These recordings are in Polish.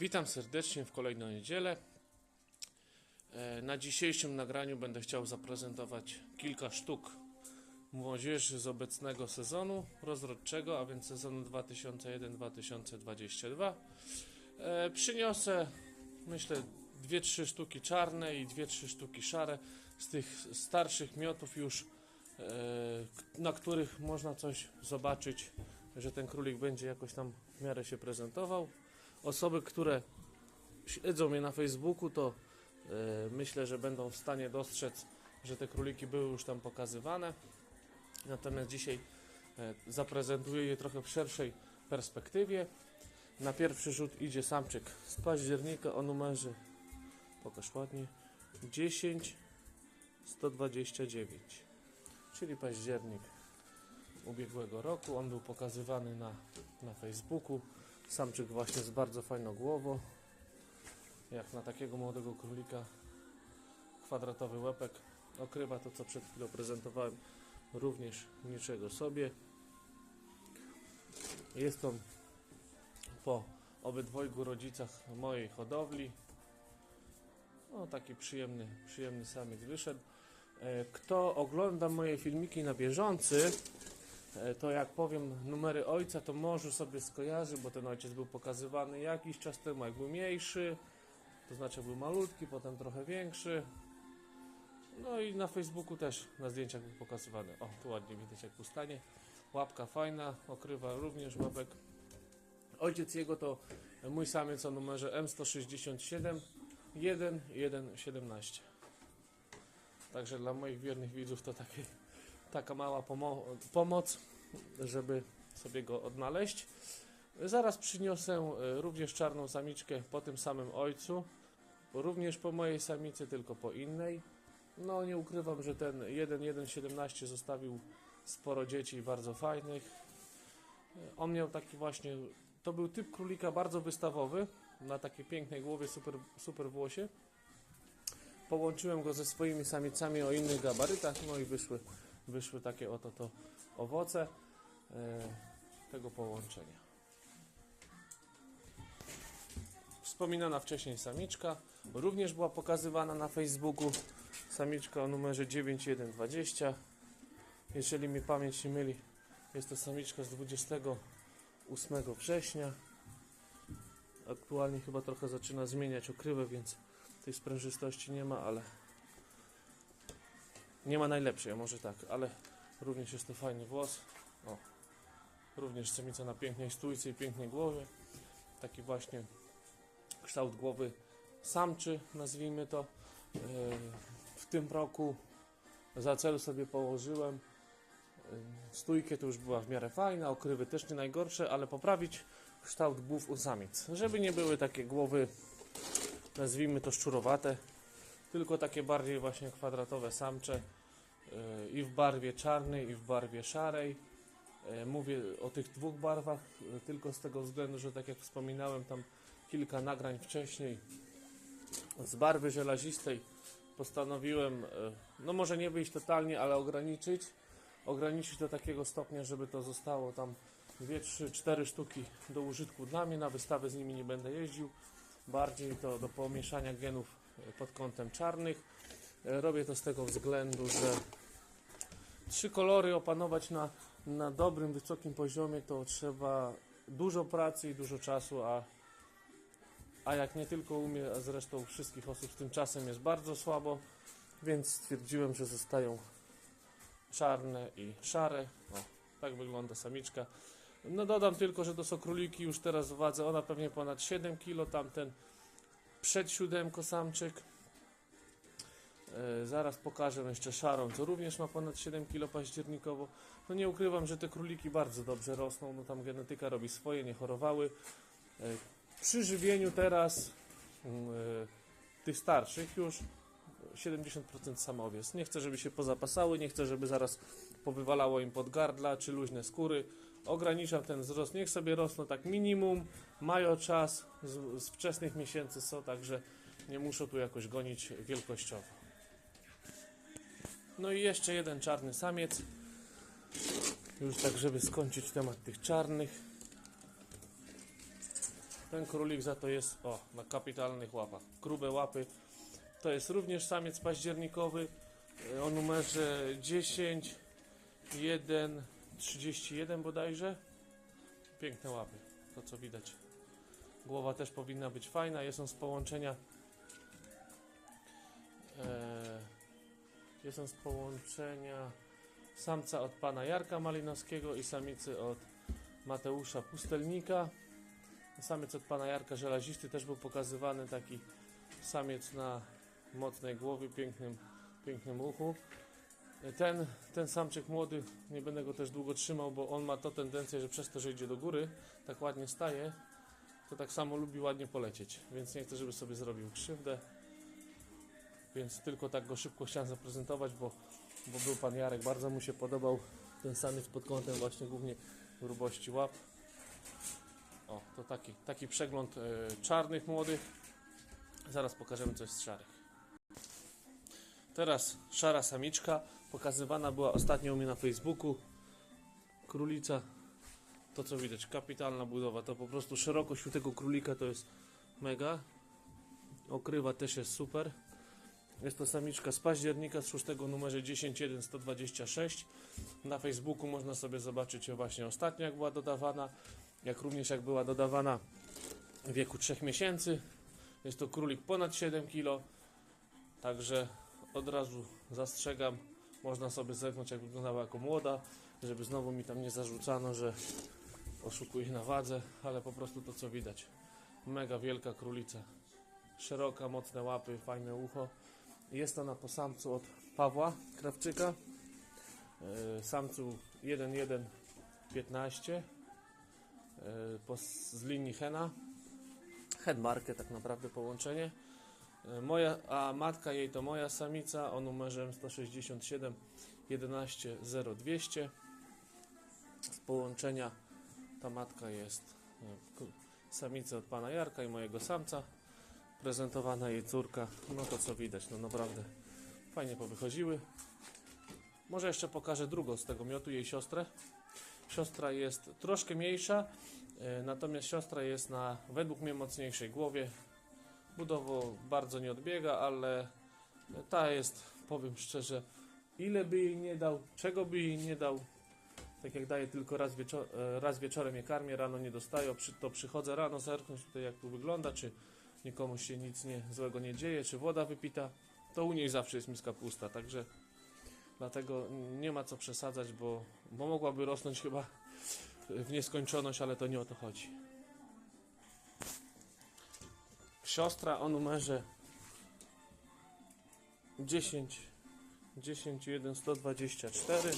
Witam serdecznie w kolejną niedzielę. E, Na dzisiejszym nagraniu będę chciał zaprezentować kilka sztuk młodzieży z obecnego sezonu rozrodczego, a więc sezonu 2001-2022. E, Przyniosę, myślę, 2-3 sztuki czarne i 2-3 sztuki szare z tych starszych miotów już, e, na których można coś zobaczyć, że ten królik będzie jakoś tam w miarę się prezentował osoby, które śledzą mnie na Facebooku, to e, myślę, że będą w stanie dostrzec, że te króliki były już tam pokazywane. Natomiast dzisiaj e, zaprezentuję je trochę w szerszej perspektywie. Na pierwszy rzut idzie samczyk z października o numerze, pokaż ładnie, 10 129, czyli październik ubiegłego roku. On był pokazywany na, na Facebooku. Samczyk właśnie z bardzo fajną głową. Jak na takiego młodego królika. Kwadratowy łepek. Okrywa to, co przed chwilą prezentowałem. Również niczego sobie. Jest on po obydwojgu rodzicach mojej hodowli. No, taki przyjemny, przyjemny samiec wyszedł. E, Kto ogląda moje filmiki na bieżący, to jak powiem numery ojca, to może sobie skojarzy, bo ten ojciec był pokazywany jakiś czas temu, jak był mniejszy, to znaczy był malutki, potem trochę większy. No i na Facebooku też na zdjęciach był pokazywany. O, tu ładnie widać jak ustanie. Łapka fajna, okrywa również łapek. Ojciec jego to mój samiec o numerze M167 1117. Także dla moich wiernych widzów to takie taka mała pomo- pomoc, żeby sobie go odnaleźć. Zaraz przyniosę e, również czarną samiczkę po tym samym ojcu, również po mojej samicy, tylko po innej. No nie ukrywam, że ten 1.1.17 zostawił sporo dzieci bardzo fajnych. E, On miał taki właśnie, to był typ królika bardzo wystawowy, na takiej pięknej głowie, super, super włosie. Połączyłem go ze swoimi samicami o innych gabarytach, no i wyszły wyszły takie oto to owoce e, tego połączenia. Wspominana wcześniej samiczka również była pokazywana na Facebooku. Samiczka o numerze 9120. Jeżeli mi pamięć nie myli, jest to samiczka z 28 września. Aktualnie chyba trochę zaczyna zmieniać okrywę, więc tej sprężystości nie ma, ale nie ma najlepszej, może tak, ale również jest to fajny włos. O, również samica na pięknej stójce i pięknej głowie. Taki właśnie kształt głowy samczy, nazwijmy to. Yy, W tym roku za cel sobie położyłem yy, stójkę, to już była w miarę fajna, okrywy też nie najgorsze, ale poprawić kształt głów u samic, żeby nie były takie głowy, nazwijmy to szczurowate, tylko takie bardziej właśnie kwadratowe samcze yy, i w barwie czarnej i w barwie szarej. Yy, Mówię o tych dwóch barwach yy, tylko z tego względu, że tak jak wspominałem tam kilka nagrań wcześniej z barwy żelazistej postanowiłem, no może nie wyjść totalnie, ale ograniczyć. Ograniczyć do takiego stopnia, żeby to zostało tam 2, 3, 4 sztuki do użytku dla mnie. Na wystawę z nimi nie będę jeździł. Bardziej to do pomieszania genów pod kątem czarnych. Robię to z tego względu, że trzy kolory opanować na, na dobrym, wysokim poziomie to trzeba dużo pracy i dużo czasu, a, a jak nie tylko u mnie, a zresztą wszystkich osób z tym czasem jest bardzo słabo, więc stwierdziłem, że zostają czarne i szare. O, tak wygląda samiczka. No dodam tylko, że to są króliki już teraz w wadze, ona pewnie ponad 7 kg, tamten przed siódemko samczyk. E, Zaraz pokażę jeszcze szarą, co również ma ponad 7 kg październikowo. No nie ukrywam, że te króliki bardzo dobrze rosną, no tam genetyka robi swoje, nie chorowały. E, Przy żywieniu teraz mm, e, tych starszych już 70% samowiec. Nie chcę, żeby się pozapasały, nie chcę, żeby zaraz powywalało im pod gardla czy luźne skóry. Ograniczam ten wzrost, niech sobie rosną tak minimum, mają czas, z, z wczesnych miesięcy są, także nie muszą tu jakoś gonić wielkościowo. No i jeszcze jeden czarny samiec. Już tak, żeby skończyć temat tych czarnych. Ten królik za to jest, o, na kapitalnych łapach. Grube łapy. To jest również samiec październikowy e, o numerze 10, 1, 31 bodajże. Piękne łapy, to co widać. Głowa też powinna być fajna. Jest on z połączenia. E, jest on z połączenia samca od pana Jarka Malinowskiego i samicy od Mateusza Pustelnika. Samiec od pana Jarka Żelazisty też był pokazywany, taki samiec na mocnej głowie, pięknym, pięknym uchu. Ten, ten samczyk młody, nie będę go też długo trzymał, bo on ma to tendencję, że przez to, że idzie do góry, tak ładnie staje, to tak samo lubi ładnie polecieć, więc nie chcę, żeby sobie zrobił krzywdę. Więc tylko tak go szybko chciałem zaprezentować, bo, bo był pan Jarek, bardzo mu się podobał ten samiec pod kątem właśnie głównie grubości łap. O, to taki, taki przegląd e, czarnych młodych. Zaraz pokażemy coś z szarych. Teraz szara samiczka. Pokazywana była ostatnio u mnie na Facebooku. Królica. To co widać, kapitalna budowa. To po prostu szerokość u tego królika to jest mega. Okrywa też jest super. Jest to samiczka z października z 6 numerze 1011126. Na Facebooku można sobie zobaczyć właśnie ostatnio jak była dodawana, jak również jak była dodawana w wieku 3 miesięcy. Jest to królik ponad 7 kg. Także od razu zastrzegam, można sobie zerknąć jak wyglądała jako młoda, żeby znowu mi tam nie zarzucano, że oszukuję na wadze, ale po prostu to co widać. Mega wielka królica. Szeroka, mocne łapy, fajne ucho. Jest ona po samcu od Pawła Krawczyka. Yy, Samcu 1.1.15 yy, po- z linii Hena. Headmarkę tak naprawdę połączenie. Yy, Moja, a matka jej to moja samica o numerze 167 11 0200. Z połączenia ta matka jest k- samica od pana Jarka i mojego samca prezentowana jej córka, no to co widać, no naprawdę fajnie powychodziły. Może jeszcze pokażę drugą z tego miotu, jej siostrę. Siostra jest troszkę mniejsza, e, natomiast siostra jest na według mnie mocniejszej głowie. Budowo bardzo nie odbiega, ale ta jest, powiem szczerze, ile by jej nie dał, czego by jej nie dał. Tak jak daję tylko raz, wieczor- e, raz wieczorem je karmię, rano nie dostaję, to przychodzę rano zerknąć tutaj jak tu wygląda, czy nikomu się nic nie, złego nie dzieje, czy woda wypita, to u niej zawsze jest miska pusta, także dlatego nie ma co przesadzać, bo, bo mogłaby rosnąć chyba w nieskończoność, ale to nie o to chodzi. Siostra o numerze 10 10 1 124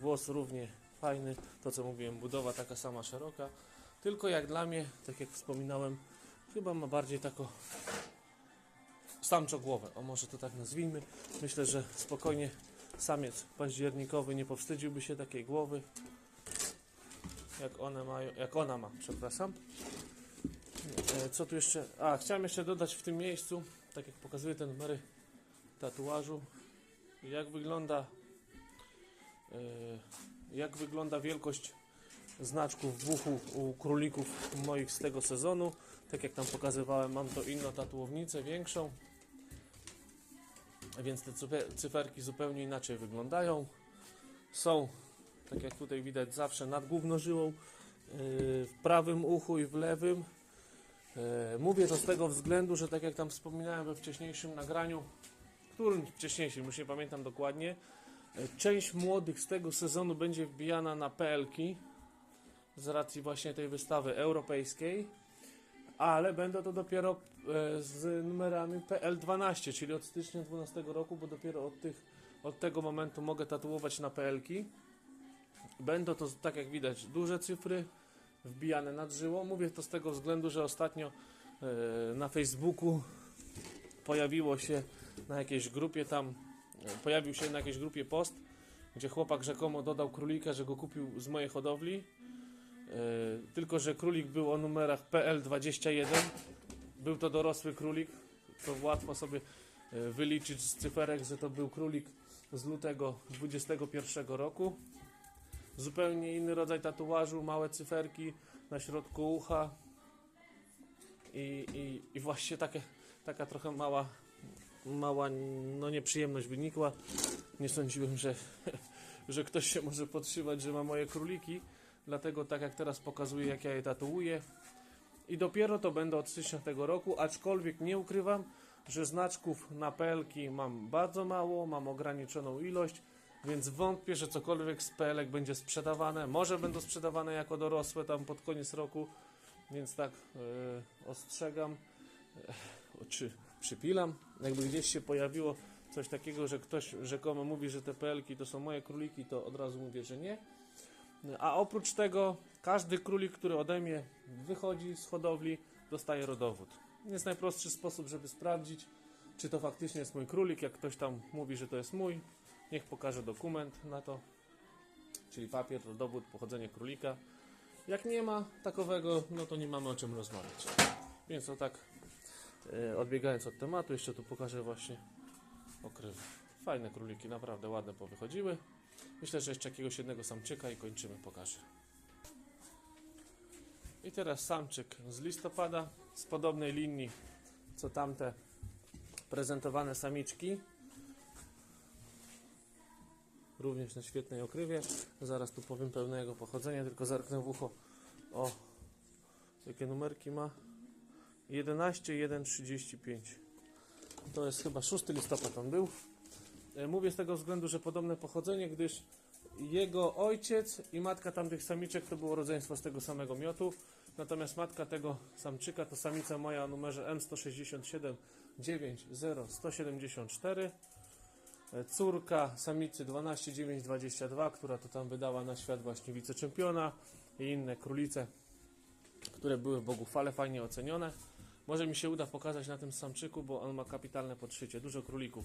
Głos równie fajny, to co mówiłem, budowa taka sama szeroka. Tylko jak dla mnie, tak jak wspominałem, chyba ma bardziej taką samczą głowę. O może to tak nazwijmy. Myślę, że spokojnie samiec październikowy nie powstydziłby się takiej głowy. Jak one mają, jak ona ma, przepraszam. E, Co tu jeszcze? A, chciałem jeszcze dodać w tym miejscu, tak jak pokazuję te numery tatuażu, jak wygląda e, jak wygląda wielkość znaczków w uchu u królików moich z tego sezonu. Tak jak tam pokazywałem, mam to inną tatuownicę, większą. Więc te cyfe- cyferki zupełnie inaczej wyglądają. Są, tak jak tutaj widać, zawsze nad główną żyłą, yy, w prawym uchu i w lewym. Yy, Mówię to z tego względu, że tak jak tam wspominałem we wcześniejszym nagraniu, którym wcześniejszym, już nie pamiętam dokładnie, yy, część młodych z tego sezonu będzie wbijana na PLki z racji właśnie tej wystawy europejskiej, ale będą to dopiero e, z numerami PL12, czyli od stycznia 12 roku, bo dopiero od, tych, od tego momentu mogę tatuować na PLki. Będą to, tak jak widać, duże cyfry wbijane nad żyłą. Mówię to z tego względu, że ostatnio e, na Facebooku pojawiło się na jakiejś grupie tam, e, pojawił się na jakiejś grupie post, gdzie chłopak rzekomo dodał królika, że go kupił z mojej hodowli. E, tylko, że królik był o numerach PL21. Był to dorosły królik. To łatwo sobie wyliczyć z cyferek, że to był królik z lutego 21 roku. Zupełnie inny rodzaj tatuażu, małe cyferki, na środku ucha i, i, i właśnie takie, taka trochę mała, mała no nieprzyjemność wynikła. Nie sądziłem, że, że ktoś się może podszywać, że ma moje króliki, dlatego tak jak teraz pokazuję, jak ja je tatuuję. I dopiero to będę od stycznia tego roku, aczkolwiek nie ukrywam, że znaczków na pelki mam bardzo mało, mam ograniczoną ilość, więc wątpię, że cokolwiek z pelek będzie sprzedawane. Może będą sprzedawane jako dorosłe tam pod koniec roku, więc tak yy, ostrzegam, yy, czy przypilam. Jakby gdzieś się pojawiło coś takiego, że ktoś rzekomo mówi, że te pelki to są moje króliki, to od razu mówię, że nie. A oprócz tego każdy królik, który ode mnie wychodzi z hodowli, dostaje rodowód. Jest najprostszy sposób, żeby sprawdzić, czy to faktycznie jest mój królik. Jak ktoś tam mówi, że to jest mój, niech pokaże dokument na to, czyli papier, rodowód, pochodzenie królika. Jak nie ma takowego, no to nie mamy o czym rozmawiać. Więc o tak, e, odbiegając od tematu, jeszcze tu pokażę właśnie okrywy. Fajne króliki, naprawdę ładne powychodziły. Myślę, że jeszcze jakiegoś jednego samczyka i kończymy, pokażę. I teraz samczyk z listopada, z podobnej linii co tamte prezentowane samiczki. Również na świetnej okrywie. Zaraz tu powiem pełnego pochodzenia, tylko zerknę w ucho. O, jakie numerki ma? 11, 1, 35. To jest chyba 6 listopad on był. E, Mówię z tego względu, że podobne pochodzenie, gdyż jego ojciec i matka tamtych samiczek to było rodzeństwo z tego samego miotu. Natomiast matka tego samczyka to samica moja o numerze M167 90174. E, Córka samicy 12922, która to tam wydała na świat właśnie wiceczempiona i inne królice, które były w Bogufale fajnie ocenione. Może mi się uda pokazać na tym samczyku, bo on ma kapitalne podszycie. Dużo królików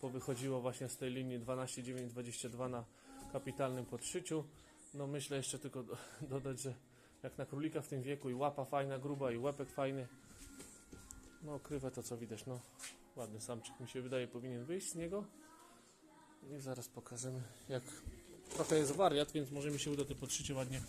powychodziło właśnie z tej linii 12922 na kapitalnym podszyciu. No myślę jeszcze tylko do, dodać, że jak na królika w tym wieku i łapa fajna, gruba i łepek fajny. No krywę to co widać, no ładny samczyk mi się wydaje powinien wyjść z niego. I zaraz pokażemy jak trochę jest wariat, więc może mi się uda to podszycie ładnie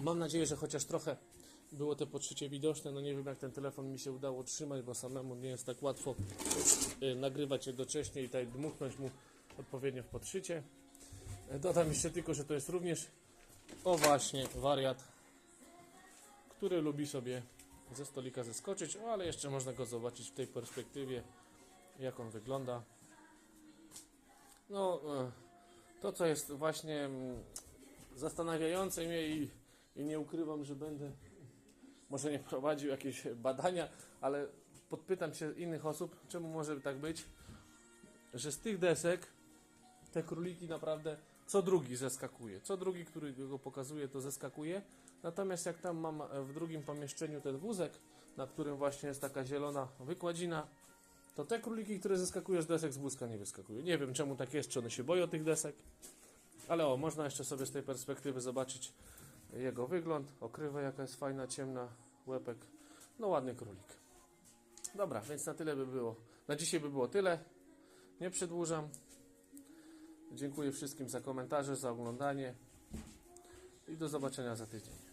Mam nadzieję, że chociaż trochę było to podszycie widoczne. No nie wiem, jak ten telefon mi się udało trzymać, bo samemu nie jest tak łatwo y, nagrywać jednocześnie i tutaj dmuchnąć mu odpowiednio w podszycie. Y, Dodam jeszcze tylko, że to jest również o właśnie wariat, który lubi sobie ze stolika zeskoczyć, ale jeszcze można go zobaczyć w tej perspektywie, jak on wygląda. No, y, to co jest właśnie mm, zastanawiające mnie i i nie ukrywam, że będę może nie prowadził jakieś badania, ale podpytam się innych osób, czemu może tak być, że z tych desek te króliki naprawdę co drugi zeskakuje. Co drugi, który go pokazuje, to zeskakuje. Natomiast jak tam mam w drugim pomieszczeniu ten wózek, na którym właśnie jest taka zielona wykładzina, to te króliki, które zeskakują z desek z wózka nie wyskakują. Nie wiem czemu tak jest, czy one się boją tych desek, ale o, można jeszcze sobie z tej perspektywy zobaczyć jego wygląd, okrywę jaka jest fajna, ciemna, łepek, no ładny królik. Dobra, więc na tyle by było. Na dzisiaj by było tyle. Nie przedłużam. Dziękuję wszystkim za komentarze, za oglądanie i do zobaczenia za tydzień.